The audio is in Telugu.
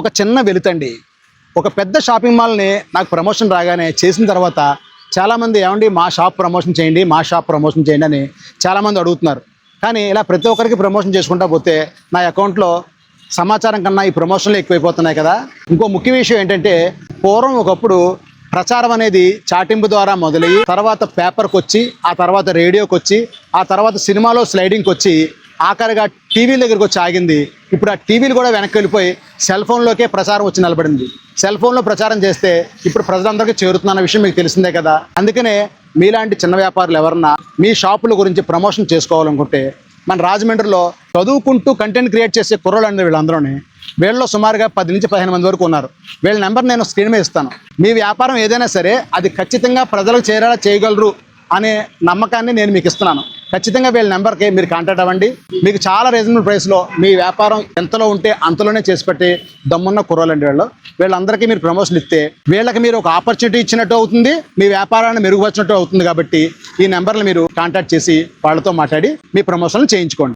ఒక చిన్న వెలుతండి. ఒక పెద్ద షాపింగ్ మాల్ని నాకు ప్రమోషన్ రాగానే చేసిన తర్వాత చాలామంది ఏమండి మా షాప్ ప్రమోషన్ చేయండి మా షాప్ ప్రమోషన్ చేయండి అని చాలామంది అడుగుతున్నారు. కానీ ఇలా ప్రతి ఒక్కరికి ప్రమోషన్ చేసుకుంటా పోతే నా అకౌంట్లో సమాచారం కన్నా ఈ ప్రమోషన్లు ఎక్కువైపోతున్నాయి కదా. ఇంకో ముఖ్య విషయం ఏంటంటే పూర్వం ఒకప్పుడు ప్రచారం అనేది చాటింపు ద్వారా మొదలయ్యి తర్వాత పేపర్కి వచ్చి ఆ తర్వాత రేడియోకి వచ్చి ఆ తర్వాత సినిమాలో స్లైడింగ్కి వచ్చి ఆఖరిగా టీవీల దగ్గరకు వచ్చి ఆగింది. ఇప్పుడు ఆ టీవీలు కూడా వెనక్కి వెళ్ళిపోయి సెల్ ఫోన్లోకే ప్రచారం వచ్చి నిలబడింది. సెల్ ఫోన్లో ప్రచారం చేస్తే ఇప్పుడు ప్రజలందరికీ చేరుతున్న విషయం మీకు తెలిసిందే కదా. అందుకనే మీలాంటి చిన్న వ్యాపారులు ఎవరన్నా మీ షాపుల గురించి ప్రమోషన్ చేసుకోవాలనుకుంటే మన రాజమండ్రిలో చదువుకుంటూ కంటెంట్ క్రియేట్ చేసే కుర్రోళ్ళు అండి వీళ్ళందరూని. వీళ్ళలో సుమారుగా పది నుంచి పదిహేను మంది వరకు ఉన్నారు. వీళ్ళ నెంబర్ నేను స్క్రీన్ మీద ఇస్తాను. మీ వ్యాపారం ఏదైనా సరే అది ఖచ్చితంగా ప్రజలకు చేరేలా చేయగలరు అనే నమ్మకాన్ని నేను మీకు ఇస్తున్నాను. ఖచ్చితంగా వీళ్ళ నెంబర్కి మీరు కాంటాక్ట్ అవ్వండి. మీకు చాలా రీజనబుల్ ప్రైస్లో మీ వ్యాపారం ఎంతలో ఉంటే అంతలోనే చేసి పెట్టే దమ్మున్న కుర్రోలండి వీళ్ళు. వీళ్ళందరికీ మీరు ప్రమోషన్ ఇస్తే వీళ్ళకి మీరు ఒక ఆపర్చునిటీ ఇచ్చినట్టు అవుతుంది మీ వ్యాపారాన్ని మెరుగుపరిచినట్టు అవుతుంది కాబట్టి ఈ నెంబర్లు మీరు కాంటాక్ట్ చేసి వాళ్ళతో మాట్లాడి మీ ప్రమోషన్లు చేయించుకోండి.